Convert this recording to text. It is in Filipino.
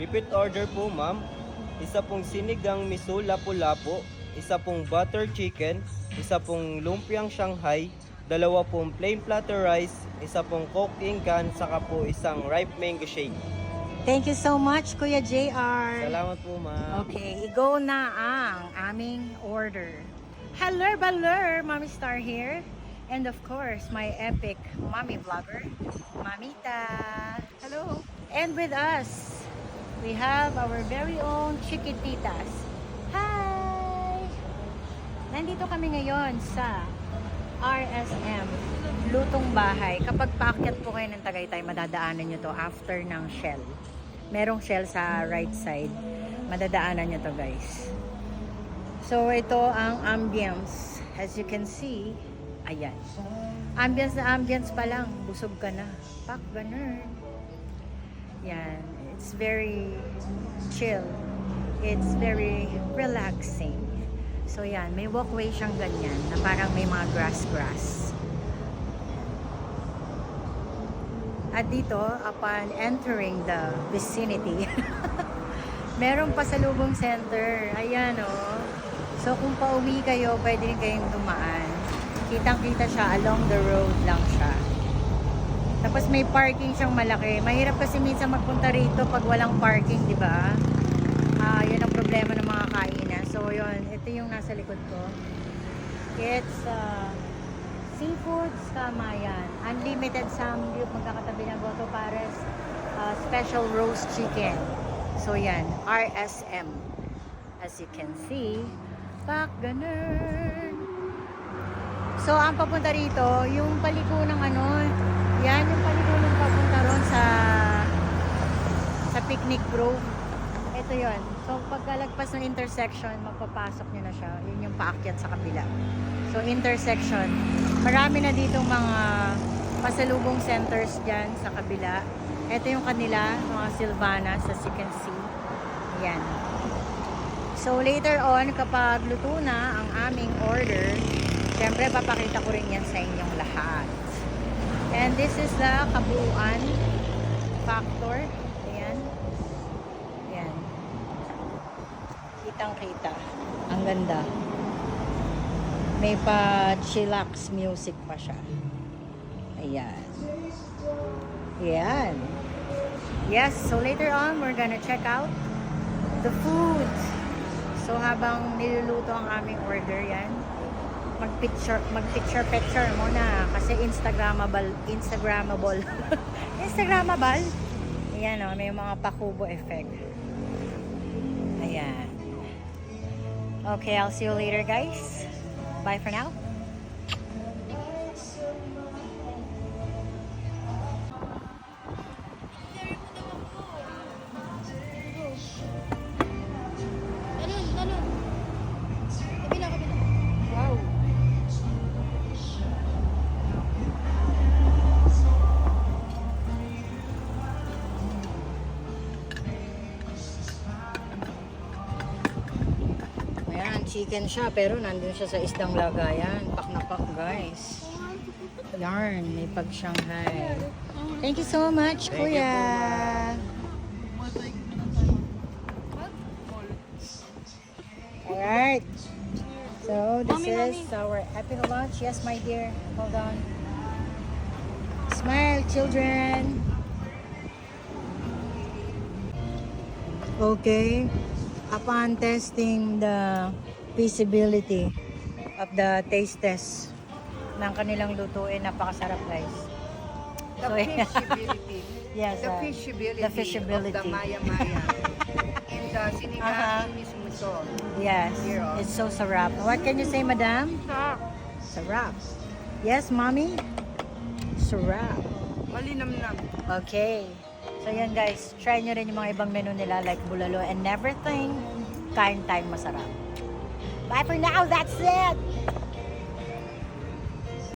Repeat order po, ma'am. Isa pong sinigang miso lapu-lapu, isa pong butter chicken, isa pong lumpiang Shanghai, dalawa pong plain platter rice, isa pong coke in can, saka po isang ripe mango shake. Thank you so much, Kuya JR. Salamat po, ma'am. Okay, go na ang aming order. Hello, Baler! Mommy Star here. And of course, my epic mommy vlogger, Mamita. Hello. And with us, we have our very own Chiquititas. Hi! Nandito kami ngayon sa RSM, Lutong Bahay. Kapag paakyat po kayo ng Tagaytay, madadaanan nyo to after ng Shell. Merong Shell sa right side. Madadaanan nyo to guys. So ito ang ambience. As you can see, ayan. Ambience na ambience pa lang, busog ka na. Pak, ganun. Yan. It's very chill. It's very relaxing. So yan, may walkway siyang ganyan na parang may mga grass-grass. At dito, upon entering the vicinity, meron pasalubong center. Ayan o. So kung pauwi kayo, pwede rin kayong dumaan. Kitang-kita siya, along the road lang siya. Tapos may parking siyang malaki. Mahirap kasi minsan magpunta rito pag walang parking, di ba? Ah, yun ang problema ng mga kainan. So yun, ito yung nasa likod ko. It's uh, Seafoods Kamayan. Unlimited Samgyup. Magkakatabi ng Goto Pares. uh, special roast chicken. So yan, RSM. As you can see, pak ganun. So ang papunta rito, yung paliko ng ano, yan yung paliko ng papunta ron sa sa picnic grove. Ito yon. So pagkalagpas ng intersection, magpapasok nyo na siya. Yun yung paakyat sa kabila. So intersection. Marami na ditong mga pasalubong centers dyan sa kabila. Ito yung kanila, mga Silvanas, as you can. Yan. So later on, kapag luto na ang aming order, syempre papakita ko rin yan sa inyong lahat. And this is the kabuuan factor. Ayan. Ayan. Kitang kita. Ang ganda. May pa chillax music pa siya. Ayan. Ayan. Yes, so later on, we're gonna check out the food. So habang niluluto ang aming order yan, mag-picture, mag-picture picture muna kasi Instagrammable, Instagrammable. Instagrammable. Ayan o, may mga pakubo effect. Ayan. Okay, I'll see you later guys. Bye for now. Chicken siya pero nandun siya sa isdang lagayan. Pak na pak guys. Yarn, may pag Shanghai. Thank you so much, Thank Kuya. Alright. So, this Mommy, is our epic lunch. Yes, my dear. Hold on. Smile, children. Okay. Upon testing the feasibility of the taste test ng kanilang lutuin, napakasarap guys. The So, fishability. yes, the uh, fishability, the fishability. of the Maya Maya. And the sinigang Uh-huh. mismo to. Yes, Here, oh. it's so sarap. What can you say, madam? Sarap. Yes, mommy? Sarap. Malinamnam. Okay. So yan guys, try nyo rin yung mga ibang menu nila like bulalo and everything. Kain tayong masarap. Bye for now, that's it!